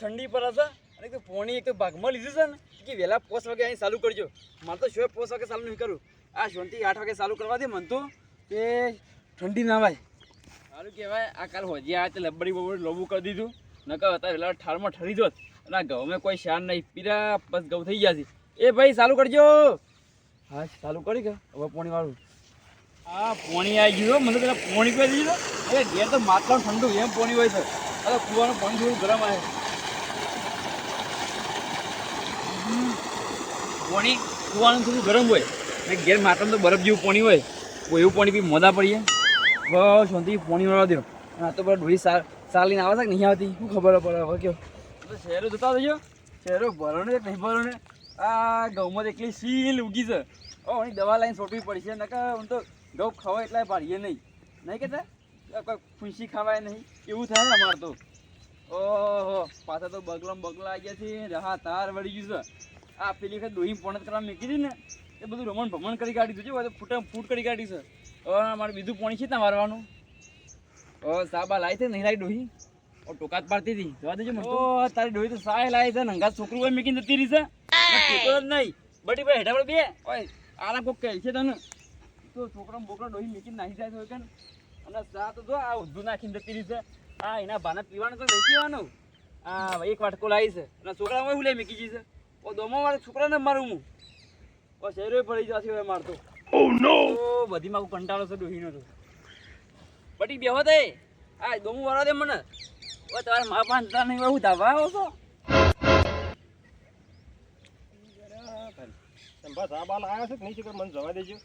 ઠંડી પર હતા અને એક તો પોણી એક તો ભાગમાં લીધું છે ને. કે વહેલા પોસ વાગે અહીં ચાલુ કરજો. મારે તો શું પોસ વાગે ચાલુ નહીં કરું. આ શાંતિ આઠ વાગે ચાલુ કરવા દે મન તો કે ઠંડી ના વાય. સારું કહેવાય આ કાલ હોજી આ તે લબડી બબડી લોબું કરી દીધું. નકર હતા વહેલા ઠારમાં ઠરી જોત. અને આ ઘઉંમાં કોઈ શાન નહીં. પીરા બસ ઘઉં થઈ ગયા છે. એ ભાઈ ચાલુ કરજો. હા ચાલુ કરી કે? હવે પોણી વાળું. આ પોણી આવી ગયું હો. મને પેલા પોણી કરી દીધું અરે ઘેર તો માટલાનું ઠંડુ એમ પોણી હોય છે. અરે કૂવાનું પાણી થોડું ગરમ આવે. પોણી કૂવાનું થોડું ગરમ હોય. અને ઘેર માટલાનું તો બરફ જેવું પોણી હોય. એવું પોણી પી મોદા પડીએ. બસ, શાંતિ, પોણી વાળવા દો. અને આ તો બધા ડોહી સાર લઈને આવે છે કે નહીં આવતી? શું ખબર પડે? હવે કયો. શહેરો જતા રહીજો. શહેરો ભરો ને, નહીં ભરો ને. આ ઘઉંમાં એકલી સીલ ઉગી છે. ઓ અહીં દવા લાઈન સોટવી પડશે. નકર હું તો ઘઉં ખવાય એટલા પાડીએ નહીં. નહીં કહેતા કોઈ ફૂંસી ખવાય નહીં. એવું થાય ને અમારે તો. ઓહો, પાછા તો બગલામ બગલા આવી ગયા છે. રહા તાર વળી ગયું છે. આ પેલી વખત દોહી પોણત કરવા મૂકી હતી ને એ બધું રમણ ભમણ કરી કાઢી દીધું છે હવે તો ફૂટ કરી કાઢી છે. હવે મારે બીજું પોણી છે ત્યાં મારવાનું ઓ સાબા લાવી છે નહીં લાવી ડોહી ઓ ટોકાત પાડતી હતી. જવા દેજો મને ઓ તારી ડોહી તો સાય લાવી છે નંગા છોકરું હોય મૂકીને જતી રહી છે. છોકરો જ નહીં. બટી ભાઈ હેઠા બે. ઓય આના કોક કહે છે તને. તો છોકરો બોકરો ડોહી મૂકીને નાહી જાય કે અને સા તો જો આ ઉધું નાખીને જતી રહી છે. આ એના ભાના પીવાનું તો નહીં પીવાનું? આ એક વાટકો લાવી છે. અને છોકરા હું લઈ મૂકી જઈ છે. ઓ દોમો વાળા છોકરાને મારું હું. ઓ શેરો પડી જવાથી હવે મારતો ઓ નો બધી માં કંટાળો છે ડોહીનો તો. બટી બેહો તે આ દોમો વાળા દે મને. ઓ તારે મા હજાર નહીં હું ધાબા આવો છો. બસ આ બાલ આવ્યા છે કે નહીં છે મને જવા દેજો?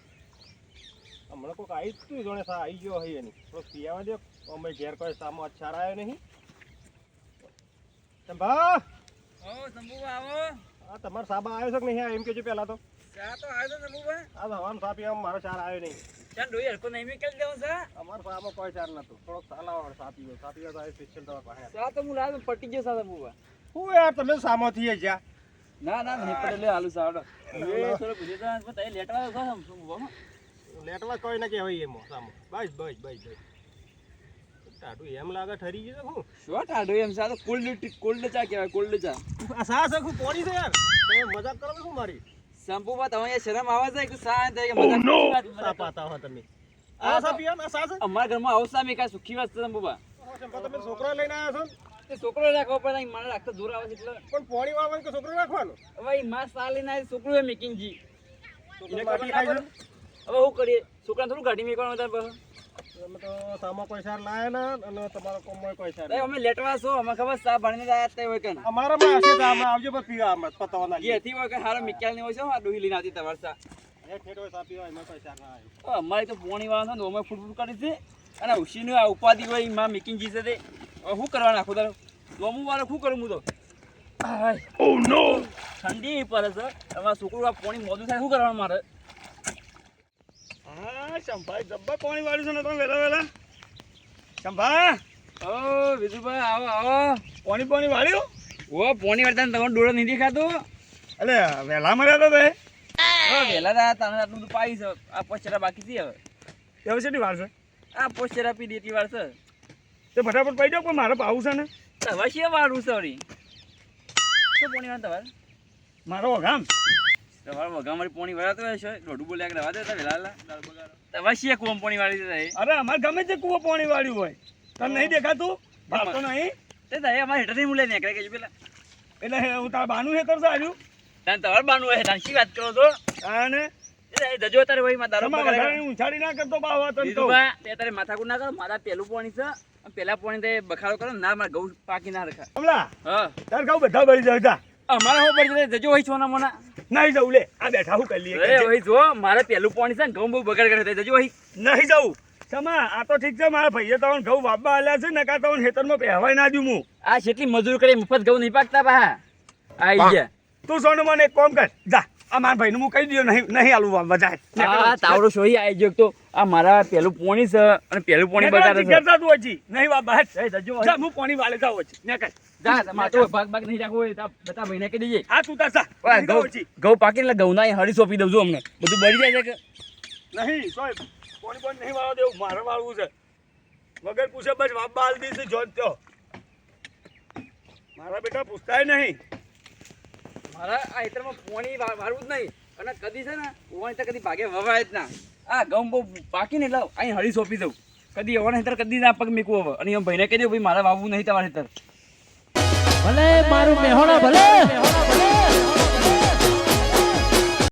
હમણાં કોઈક આવી તું જોડે સા આવી ગયો હોય એની. થોડોક પીવા દો અમે ઘેર કોઈ સામો અચ્છાર આવ્યો નહીં. સંભા! ઓ શંભુબા આવો. આ તમારો સાબા આવ્યો છે કે નહીં? એમ કહેજો પહેલાં તો. ચા તો આવ્યો તો શંભુબા આ હવાનું સા આમ મારો ચાર આવ્યો નહીં. ચાલ ડોહી હરકો નહીં મેકલ દેવું છે? અમારો સામાં કોઈ ચાર નહોતું. થોડોક સાલા સા પીવો સા પીવા તો આવ્યો સ્પેશિયલ તમારા પાસે. ચા તો હું લાવ્યો પટી ગયો હું યાર તમે સામો થી જ્યાં. ના ના નહીં પડે લે આલુ સાવડો એ થોડો ભૂલી તો પણ તઈ લેટવા છો લેટવા કોઈ ના કહેવાય એમો સામો. બસ બસ બસ બસ. ટાટું એમ લાગે ઠરી ગયું હું? શું ટાટુ એમ સા તો કોલ્ડ કોલ્ડ ચા કહેવાય કોલ્ડ ચા. આ સા સખું પોડી છે યાર. તમે મજાક કરો છો મારી? શંભુબા તમે અહીંયા શરમ આવે છે કે સા થાય કે મજાક સા પાતા હો તમે? આ સા પીવા ના સા અમારા ઘરમાં આવસા મે કા સુખી વાત છે શંભુબા તમે છોકરા લઈને આવ્યા છો છોકરો રાખવો પડે મારે રાખતો દૂર આવે છે એટલે. પણ પોણી વાળવાનું કે છોકરો રાખવાનો? હવે માં સાલી ના છોકરું હે મેકિંગ પડે. હવે હું કરીએ? છોકરા થોડું ગાડી મેકવાનું હતા તમે તો સામા કોઈ સાર લાયા ના અને તમારો કોમમાં કોઈ સાર અમે લેટવા છો અમે ખબર સા ભણીને આયા તઈ હોય કન અમારામાં હશે તો અમે આવજો પણ પીવા અમે પતાવવાના ઘેરથી હોય કે હારો મિક્યાલની હોય છે આ ડોહી લઈને આવતી તમારે સા એ ઠેઠ હોય સા પીવા એમાં કોઈ ના આવ્યો તો અમારે તો પોણી વાળા છે ને અમે ફૂટ ફૂટ કરી છે. અને ઉશીનું આ ઉપાધિ હોયમાં મિકિંગ છે તે. શું કરવાના આખું દાડો? દોમું વાળો શું કરું હું તો? ઓ નો ઠંડી પડે છે. તમારા છોકરું આ પોણી મોડું થાય શું કરવાનું મારે? શંભાઈ જબ્બર પાણી વાળું છે ને તમે વહેલા વહેલા. શંભા ઓ વિજુભાઈ આવો આવો. પાણી પાણી વાળ્યું? ઓ પોણી વાળતા તમારો ડોળો નહીં દેખાતો? અલે વેલા મર્યા તો તે વહેલા તા તને આટલું બધું પાઈ છે. આ પોસ્ટરા બાકી છે હવે. એવું છે વાર છે? આ પોસ્ટરા પી દેતી વાર છે. તે ફટાફટ પડી જાઓ પણ મારે પાવું છે ને. હવે છે વાળું છે વળી? શું પોણી વાર તમારે? મારો ગામ તમારે વઘામારી પોણી વાળા તો દોઢું બોલ્યા કે રવા દેતા વેલા વેલા. દાળ બગાડો તમારે છે કુવા પોણી વાળી દેતા અરે અમારે ગમે તે કૂવો પાણી વાળ્યું હોય. તને નહીં દેખાતું? ભાગતો નહીં? તે તારે અમારે હેઠળથી મૂલે નીકળે કે પેલા. એટલે હું તારા બાનું હેતર છે આવ્યું તમારે બાનું હોય તાન શી વાત કરો છો? અને? જજો તારે ભાઈ માં દારૂ તમારા બગાડે ના કરતો બા વાત તો. તે તારે માથાકૂટ ના કરો મારા પેલું પોણી છે. પેલા પોણી તે બખાડો કરો ના મારા ઘઉં પાકી ના રખા હા. તાર કહું બધા બળી જાય. અમારે હું પડી જજો હોય છો ના મોના. નહીં જવું લે આ બેઠા હું કરી લઈએ અરે ભાઈ જો મારે પેલું પાણી છે ને ઘઉં બહુ બગાડ કરે જજો ભાઈ નહીં જવું. સમા આ તો ઠીક છે મારા ભાઈએ તો ઘઉં વાપવા આલ્યા છે નકા તો ખેતરમાં પહેવાય ના દઉં હું. આ જેટલી મજૂર કરી મફત ઘઉં નહીં પાકતા પા આઈ ગયા. તું સોનું મને એક કોમ કર જા. આ ભાઈ હું કહી દઉં નહીં નહીં આલું આ તાવડો સોઈ આવી ગયો તો આ મારા પેલું પોણી છે અને પેલું પોણી બગાડે છે. કરતા તું હજી નહીં બા બસ. જા હું પોણી વાળે જાવ હજી ને કઈ જા મારે તો ભાગ ભાગ નહીં રાખવો હોય બતા ભાઈને કહી દેજે. આ તું તાર જા. ઓય, નહીં જાઉં ઘઉં પાકીને એટલે ઘઉં ના હળી સોંપી દઉં છું અમને. બધું બળી જાય છે કે? નહીં સોય પાણી પાણી નહીં વાળવા દેવું. મારે વાળવું છે. વગર પૂછે બસ આલી દઈશ જોન મારા બેટા પૂછતાય નહીં. મારા આ હેતરમાં પોણી વારવું જ નહીં. અને કદી છે ને, પોણી તો કદી ભાગે વવાય જ ના. આ ઘઉં બહુ પાકી ને એટલે અહીં હળી સોંપી દઉં. કદી એવાના હેતર, કદી ના પગ મીકવું હવે. અને એમ ભાઈને કહી દઉં, ભાઈ, મારે વાવવું નહીં તમારે હેતર. ભલે, મારું મેહોણા ભલે.